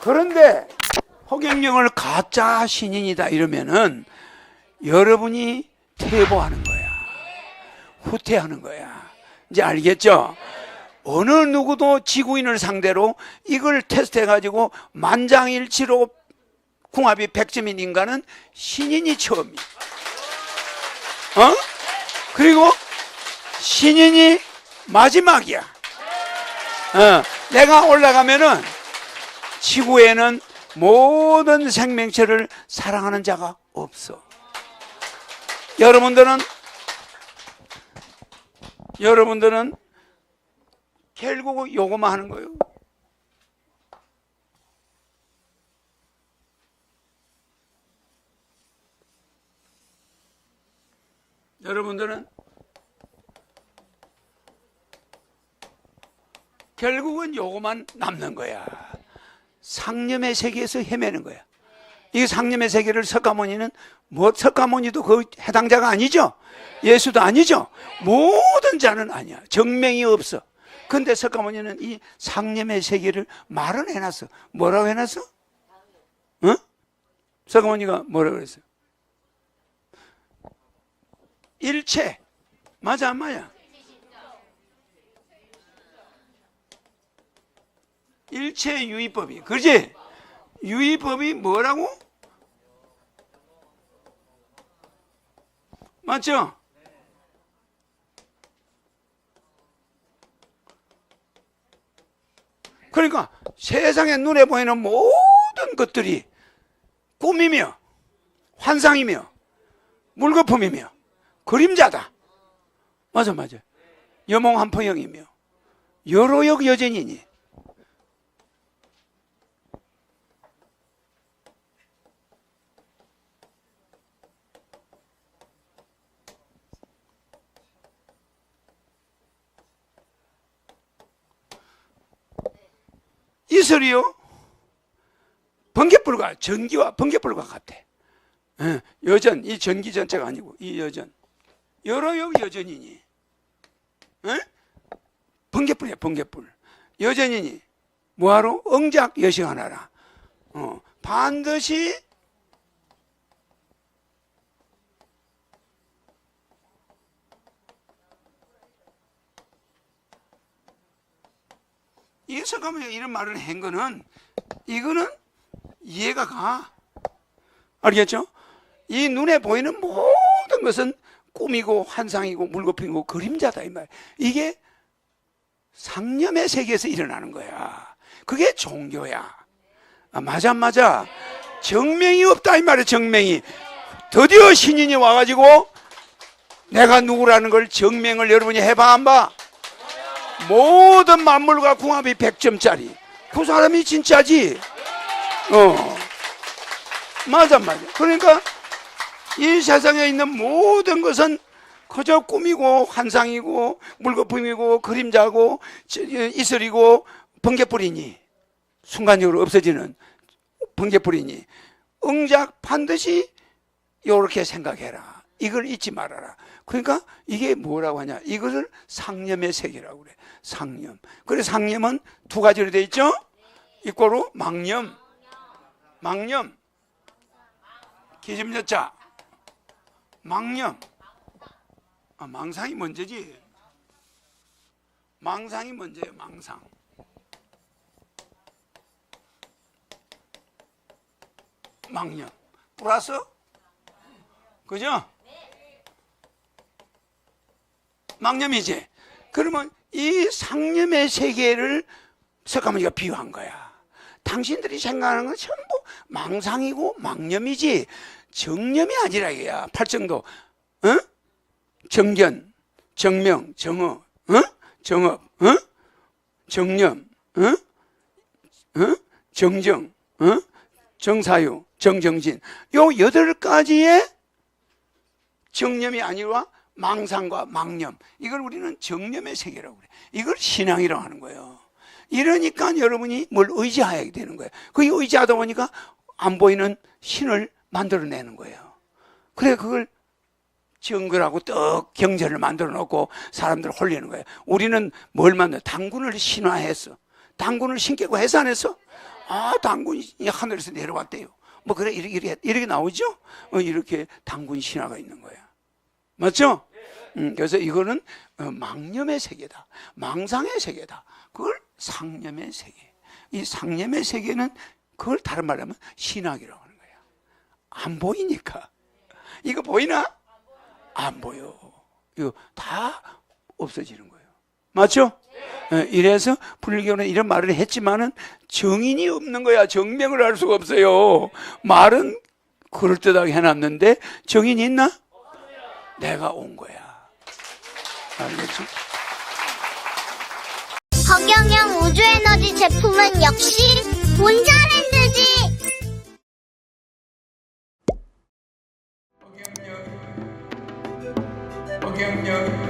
그런데 허경영을 가짜 신인이다 이러면은 여러분이 퇴보하는 거야. 후퇴하는 거야. 이제 알겠죠? 어느 누구도 지구인을 상대로 이걸 테스트해가지고 만장일치로 궁합이 100점인 인간은 신인이 처음이야. 어? 그리고 신인이 마지막이야. 어, 내가 올라가면은 지구에는 모든 생명체를 사랑하는 자가 없어. 여러분들은 여러분들은 결국 요거만 하는 거예요. 여러분들은 결국은 요거만 남는 거야. 상념의 세계에서 헤매는 거야. 이 상념의 세계를 석가모니는 뭐 석가모니도 그 해당자가 아니죠. 예수도 아니죠. 모든 자는 아니야. 정명이 없어. 근데 석가모니는 이 상념의 세계를 말은 해놨어. 뭐라고 해놨어? 어? 석가모니가 뭐라고 그랬어요? 일체. 맞아, 안 맞아? 일체 유의법이. 그지? 유의법이 뭐라고? 맞죠? 그러니까 세상에 눈에 보이는 모든 것들이 꿈이며 환상이며 물거품이며 그림자다. 맞아, 맞아. 여몽 한포영이며 여로역 여전이니 이슬이요? 번개불과 전기와 번개불과 같아. 예, 여전 이 전기 전체가 아니고 이 여전. 여러역 여전이니. 예? 번개불이야 번개불. 여전이니. 뭐하러? 응작 여시하나라. 어, 반드시 예수가면 이런 말을 한 거는 이거는 이해가 가. 알겠죠? 이 눈에 보이는 모든 것은 꿈이고 환상이고 물거품이고 그림자다 이 말. 이게 상념의 세계에서 일어나는 거야. 그게 종교야. 아, 맞아 맞아. 정명이 없다 이 말이야 정명이. 드디어 신인이 와가지고 내가 누구라는 걸 정명을 여러분이 해봐 안 봐? 모든 만물과 궁합이 100점짜리. 그 사람이 진짜지. 어. 맞아, 맞아. 그러니까 이 세상에 있는 모든 것은 그저 꿈이고 환상이고 물거품이고 그림자고 저- 이슬이고 번개불이니 순간적으로 없어지는 번개불이니 응작 반드시 이렇게 생각해라. 이걸 잊지 말아라. 그러니까 이게 뭐라고 하냐? 이것을 상념의 세계라고 그래. 상념. 그래 상념은 두 가지로 돼 있죠? 이꼬로 망념. 망념. 기집여자. 망념. 아, 망상이 먼저지. 망상이 먼저예요. 망상. 망념. 플러스 그죠? 망념이지. 그러면 이 상념의 세계를 석가모니가 비유한 거야. 당신들이 생각하는 건 전부 망상이고 망념이지 정념이 아니라 이거야. 팔정도, 어? 정견, 정명, 정어, 어? 정업, 어? 정념, 어? 어? 정정, 어? 정사유, 정정진. 요 여덟 가지의 정념이 아니라 망상과 망념. 이걸 우리는 정념의 세계라고 그래. 이걸 신앙이라고 하는 거예요. 이러니까 여러분이 뭘 의지하게 되는 거예요. 그 의지하다 보니까 안 보이는 신을 만들어내는 거예요. 그래, 그걸 정글하고 떡 경전을 만들어 놓고 사람들을 홀리는 거예요. 우리는 뭘 만들어? 당군을 신화했어. 당군을 신기고 해서 안 했어? 아 당군이 하늘에서 내려왔대요. 뭐 그래 이렇게 이렇게, 이렇게 나오죠? 어, 이렇게 당군 신화가 있는 거야. 맞죠? 음, 그래서 이거는 어, 망념의 세계다. 망상의 세계다. 그걸 상념의 세계. 이 상념의 세계는 그걸 다른 말로 하면 신학이라고 하는 거야. 안 보이니까. 이거 보이나? 안 보여. 이거 다 없어지는 거예요. 맞죠? 예, 이래서 불교는 이런 말을 했지만은 정인이 없는 거야. 정명을 할 수가 없어요. 말은 그럴듯하게 해놨는데 정인이 있나? 내가 온 거야. 알겠지? 허경영 우주에너지 제품은 역시 본자랜드지! 허경영. 허경영.